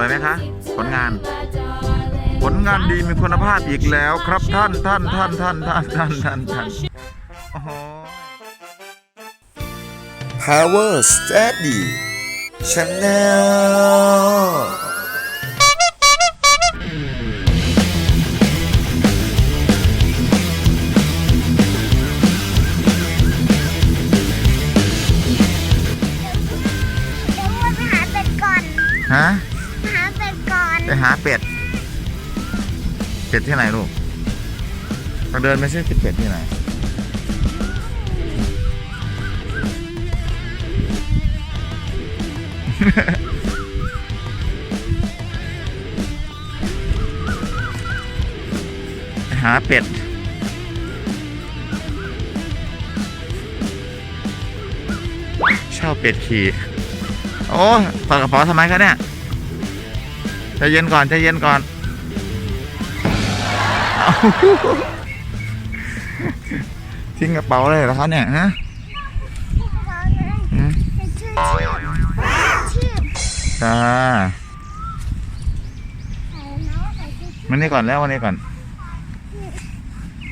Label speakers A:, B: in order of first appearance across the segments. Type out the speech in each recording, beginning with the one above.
A: วยไหมคะ ผลงาน ผลงานดีมีคุณภาพอีกแล้วครับท่านท่านท่านท่านท่านท่านท่านท่านโอ้โห
B: Power Steady Channel
A: ที่ไหนลูกเราเดินไม่ใช่ติดเป็ดที่ไหนไปหาเป็ดเช่าเป็ดขี่โอ้เปิดกระเป๋าทำไมคะเนี่ยใจเย็นก่อนใจเย็นก่อน ทิ้งกระเป๋าเลยเหรอคะเนี่ยฮะอืม
C: เป็นชื่อชื่อ
A: จ้า
C: ใส่เนาะใส่ชื่อ
A: วันนี้ก่อนแล้ววันนี้ก่อน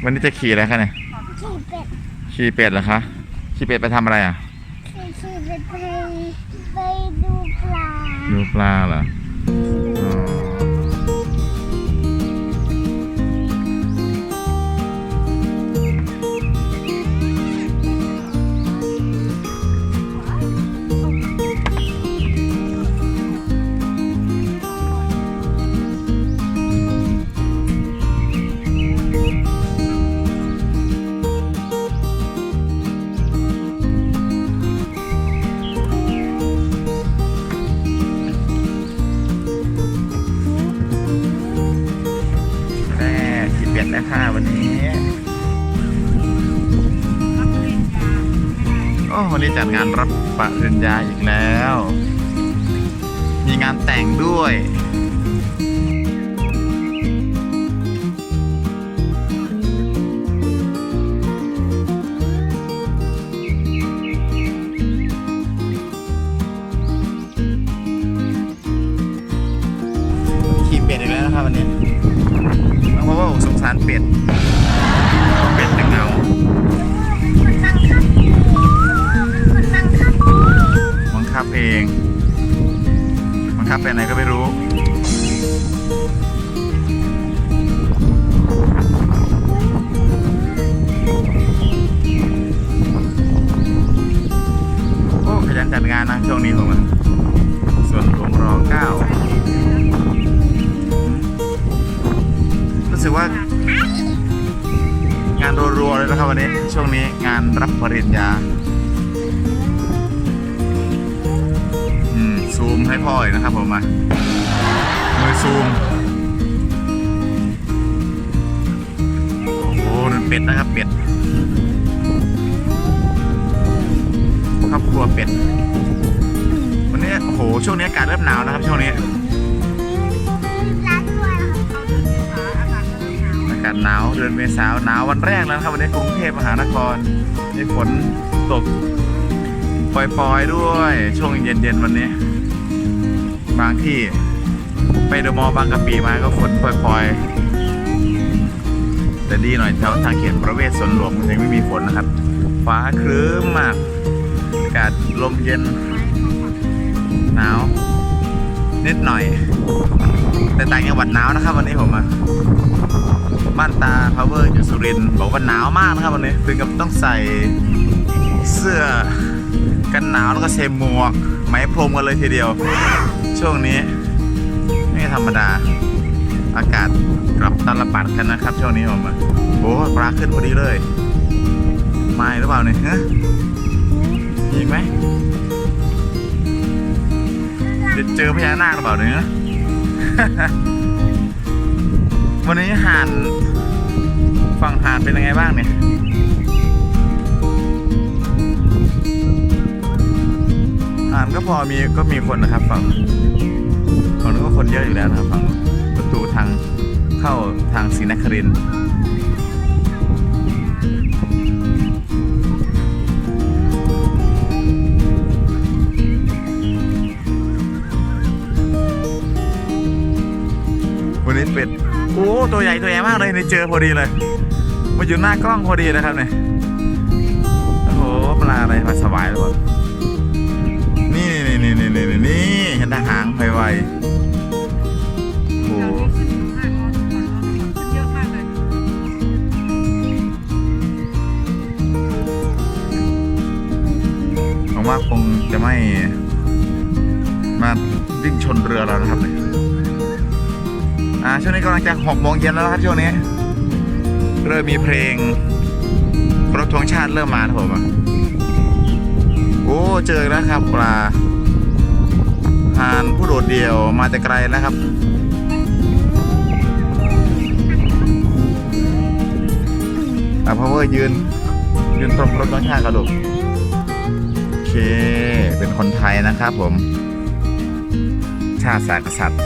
A: วันนี้จะขี่อะไรคะเนี่ย
C: ขี่เป็ด
A: ขี่เป็ดเหรอคะขี่เป็ดไปทำอะไรอะ
C: ขี่ขี่เป็ดไปไปดูปลา
A: ดูปลาเหรออ๋อ ค่ะวันนี้ โอ้วันนี้จัดงานรับปริญญาอีกแล้ว มีงานแต่งด้วย เป็ด เป็ดจะเหงา
C: คนนั่งขับคนนั่งขับ
A: บังคับเองบังคับไปไหนก็ไม่รู้โอ้ขยันจัดงานนะช่วงนี้ผมส่วนหลวงรอเก้ารู้สึกว่า งานรัวๆเลยนะครับวันนี้ช่วงนี้งานรับปริญญาอืมซูมให้พ่ออีกนะครับผมมามือซูมโอ้โหนั่นเป็ดนะครับเป็ดครอบครัวเป็ดวันนี้โอ้โหช่วงนี้อากาศเริ่มหนาวนะครับช่วงนี้ากาศหนาวเดือนเมษาหนาววันแรกแล้วครับวันนี้กรุงเทพมหานครมีฝนตกปล่อยๆด้วย ช่วงเย็นๆวันนี้ บางที่ไปเดอะมอลล์บางกะปิมาก็ฝนปล่อยๆ แต่ดีหน่อยแถวทางเขตประเวศสวนหลวงมันยังไม่มีฝนนะครับ ฟ้าครึ้มมากอากาศลมเย็น หนาว นิดหน่อย แต่ต่างจังหวัดหนาวนะครับวันนี้ผมอะ บ้านตาพาวเวอร์อยู่สุรินทร์บอกว่าหนาวมากนะครับวันนี้ถึงกับต้องใส่เสื้อกันหนาวแล้วก็เซหมวกไหมพรมกันเลยทีเดียว ช่วงนี้ไม่ธรรมดา อากาศกลับตลปัดกันนะครับ ช่วงนี้ผมโอ้ปลาขึ้นพอดีเลยไม่หรือเปล่าเนี่ยฮะมีอีกไหมเดี๋ยวเจอพญานาคหรือเปล่าเนี่ย วันนี้ห่านฝั่งห่านเป็นยังไงบ้างเนี่ยห่านก็พอมีก็มีคนนะครับ ฝั่งฝั่งนู้นก็คนเยอะอยู่แล้วนะครับฝั่งประตูทางเข้าทางศรีนครินทร์ ตัวใหญ่ตัวใหญ่มากเลยในเจอพอดีเลย มาอยู่หน้ากล้องพอดีนะครับเนี่ยโอ้โหปลาอะไรมาสบายเลยวะนี่นี่นี่นี่นี่นี่นี่เห็นทหางไวๆโอ้โห
D: เยอะมากเลย
A: หวังว่าคงจะไม่มาวิ่งชนเรือเรานะครับเนี่ย อ่าช่วงนี้กำลังจะหกโมงเย็นแล้วครับช่วงนี้ เริ่มมีเพลงรถธงชาติเริ่มมาครับผมอะโอ้เจอแล้วครับปลาหานผู้โดดเดี่ยวมาแต่ไกลแล้วครับอะพาวเวอร์ยืน ยืนตรงรถธงชาติกระดูกโอเค เป็นคนไทยนะครับผม ชาติศาสตร์กษัตริย์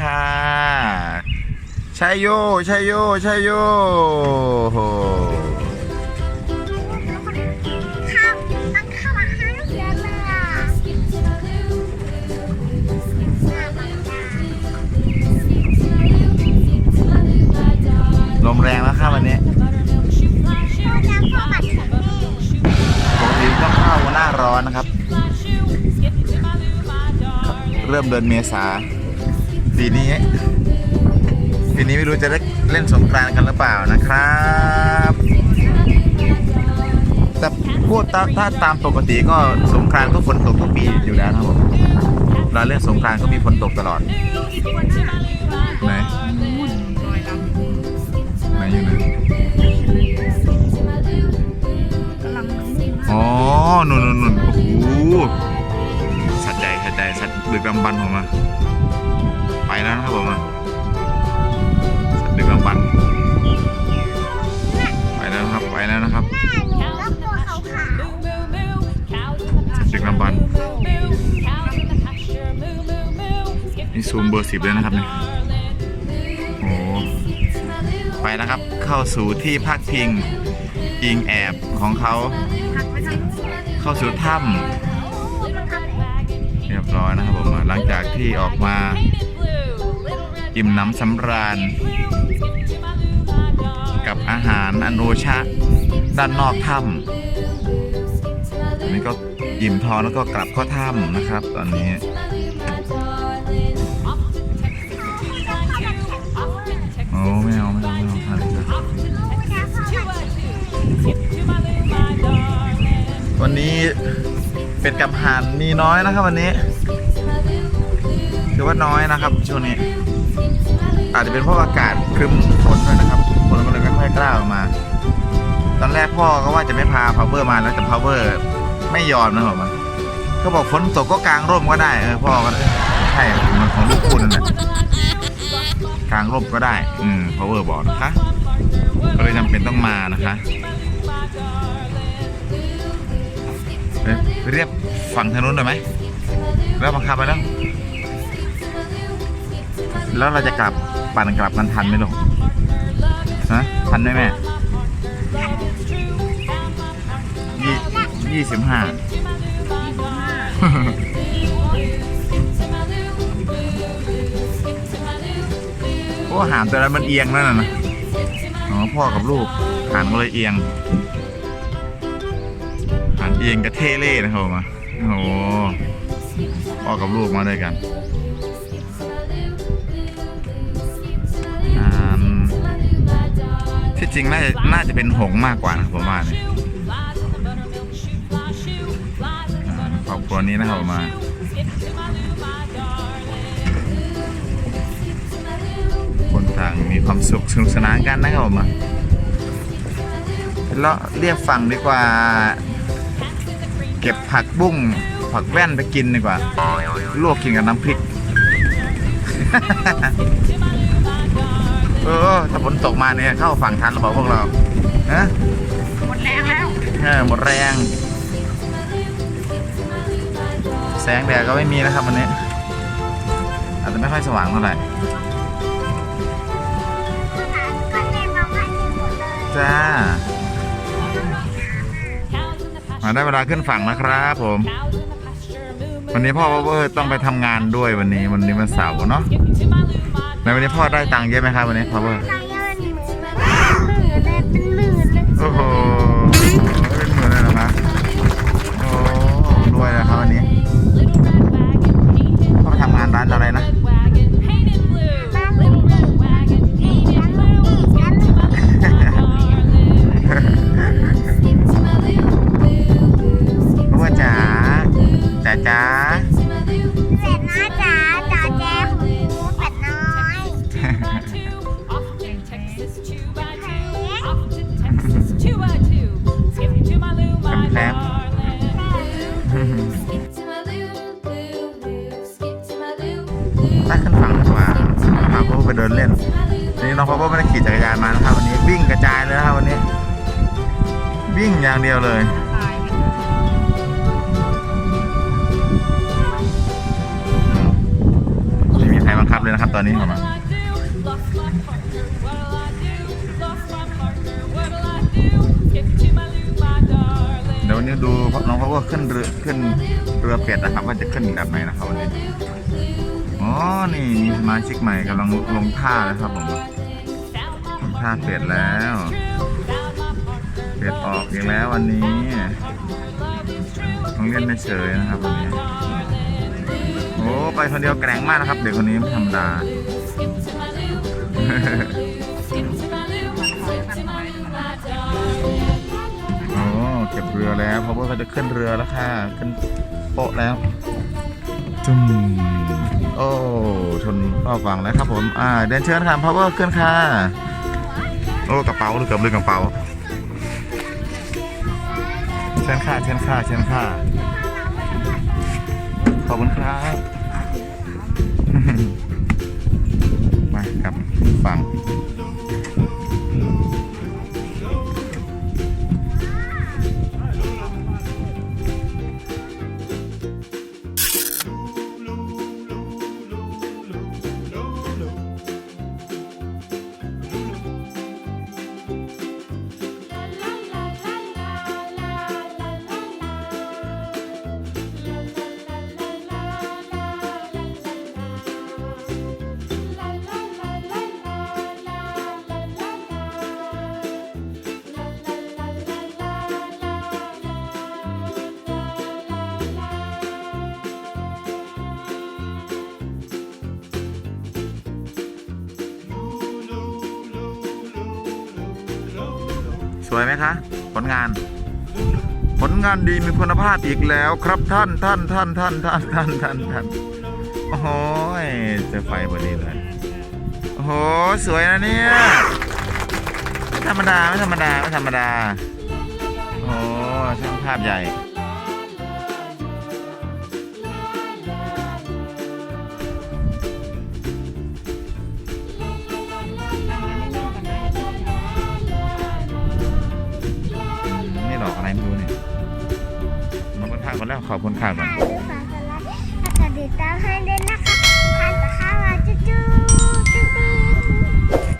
A: ค่ะชัยโยชัยโยชัยโย
C: ให้เยล
A: มแรงแล้วครับวันนี้
C: เราจะพ่องแม่
A: ปกติต้องเข้าหน้าร้อนนะครับ เริ่มเดือนเมษา ปีนี้ปีนี้ไม่รู้จะได้เล่นสงกรานต์กันหรือเปล่านะครับแต่พูดถ้าตามปกติก็สงกรานต์ก็ฝนตกทุกปีอยู่แล้วครับผมเราเล่นสงกรานต์ก็มีฝนตกตลอดไหนไหนอยู่ไหนอ๋อนุ่นนุ่นนุ่นโอ้โหสัตว์ใหญ่สัตว์ใหญ่สัตว์ดึกดำบรรพ์ผมอะ ไปแล้วนะครับผมสัตว์ดึกดำบรรพ์ไปแล้วครับไปแล้วนะครับ
C: หน้าหนูแล้วตัวขาวขาว
A: สัตว์ดึกำบรรพ์นี่ซูมเบอร์สิบเลยนะครับเนี่ยโอ้โหไปแล้วครับเข้าสู่ที่พักพิงอิงแอบของเขา เข้าสู่ถ้ำเรียบร้อยนะครับผมหลังจากที่ออกมา อิ่มน้ำสำราญ กับอาหารอันโอชะ ด้านนอกถ้ำอันนี้ก็อิ่มท้องแล้วก็กลับเข้าถ้ำนะครับ ตอนนี้โอ้ไม่เอาไม่เอาไม่เอาทานเลยครับวันนี้เป็นกับหานมีน้อยนะครับวันนี้ ถือว่าน้อยนะครับช่วงนี้ อาจจะเป็นเพราะอากาศครึ้มฝนด้วยนะครับฝนก็เลยไม่ค่อยกล้าออกมา ตอนแรกพ่อก็ว่าจะไม่พาพาวเวอร์มาแล้วแต่พาวเวอร์ไม่ยอมนะผมเขาบอกฝนตกก็กางร่มก็ได้เออพ่อก็ใช่มันของลูกคุณนั่นแหละกางร่มก็ได้ อืมพาวเวอร์บอกนะคะ ก็เลยจำเป็นต้องมานะคะเรียบฝั่งทางนู้นหน่อยไหมแล้วบังคับไปแล้วแล้วเราจะกลับ ปั่นกลับกันทันไหมลูกฮะทันไหมแม่ยี่ยี่สิบห้าโอ้หางตัวนั้นมันเอียงนั่นน่ะนะอ๋อพ่อกับลูกหางก็เลยเอียงหางเอียงกับเทเล่นะครับผมอะโอ้พ่อกับลูกมาด้วยกัน ที่จริงน่าจะน่าจะเป็นหงมากกว่านะผมว่าเนี่ยครอบครัวนี้นะครับผมมาคนต่างมีความสุขสนุกสนานกันนะครับผมอะเลาะเรียกฝั่งดีกว่า เก็บผักบุ้งผักแว่นไปกินดีกว่าลวกกินกับน้ำพริก เออถ้าฝนตกมาเนี่ยเข้าฝั่งทันหรือเปล่าพวกเรา
C: ท
A: ฮะ
D: หมดแรงแล้ว
A: เออหมดแรง แสงแดดก็ไม่มีนะครับวันนี้ อาจจะไม่ค่อยสว่างเท่าไหร่
C: ก็เล่นมาไม่มีหมดเลย
A: จ้ามาได้เวลาขึ้นฝั่งนะครับผม วันนี้พ่อเวอร์ต้องไปทำงานด้วยวันนี้วันนี้วันเสาร์เนาะ ในวันนี้พ่อได้ตังค์เยอะไหมครับวันนี้พ่อเวอร์
C: ตายเยินหมื่นเลยเป็นหมื่นเลย
A: โอ้โหเป็นหมื่นเลยเหรอครับโอ้รวยแล้วครับวันนี้พ่อไปทำงานร้านอะไรนะพ่อเวอร์จ๋าจ๋าจ๋า
C: เดิน
A: เล่นวันนี้น้องพ่อไม่ได้ขี่จักรยานมานะครับวันนี้วิ่งกระจายเลยนะครับวันนี้ วิ่งอย่างเดียวเลยไม่มีใครบังคับเลยนะครับ ตอนนี้ของเราเดี๋ยววันนี้ดูน้องพ่อว่าขึ้นเรือขึ้นเรือเป็ดนะครับ ว่าจะขึ้นแบบไหนนะครับวันนี้ นี่มีสมาชิกใหม่กำลังลงท่าแล้วครับผมลงท่าเป็ดแล้วเป็ดออกอีกแล้ววันนี้ต้องเล่นไม่เฉยนะครับวันนี้ โอ้ไปคนเดียวแกร่งมากนะครับ เด็กคนนี้ไม่ธรรมดาโอ้เก็บเรือแล้วเพราะว่าเขาจะขึ้นเรือแล้วค่ะขึ้นโป๊ะแล้วจุ่ม โอ้ชนรอบฝั่งนะครับผม อ่าเดินเชิญครับ power ขึ้นค่ะโอ้กระเป๋าหรือกับเรือกระเป๋าเชิญค่ะเชิญค่ะเชิญค่ะขอบคุณครับมากับฝั่ง วยไหมคะ ผลงาน ผลงานดีมีคุณภาพอีกแล้วครับท่านท่านท่านท่านท่านท่านท่านท่านโอ้โหจะไฟบดีเลยโอ้โหสวยนะเนี่ยไม่ธรรมดาไม่ธรรมดาไม่ธรรมดาโอ้ช่างภาพใหญ่ แล้วขอบคุณค่ะค่ะด้วยความค์ฝากติดตามให้ด้วยนะคะทานข้าวมาจุ๊บ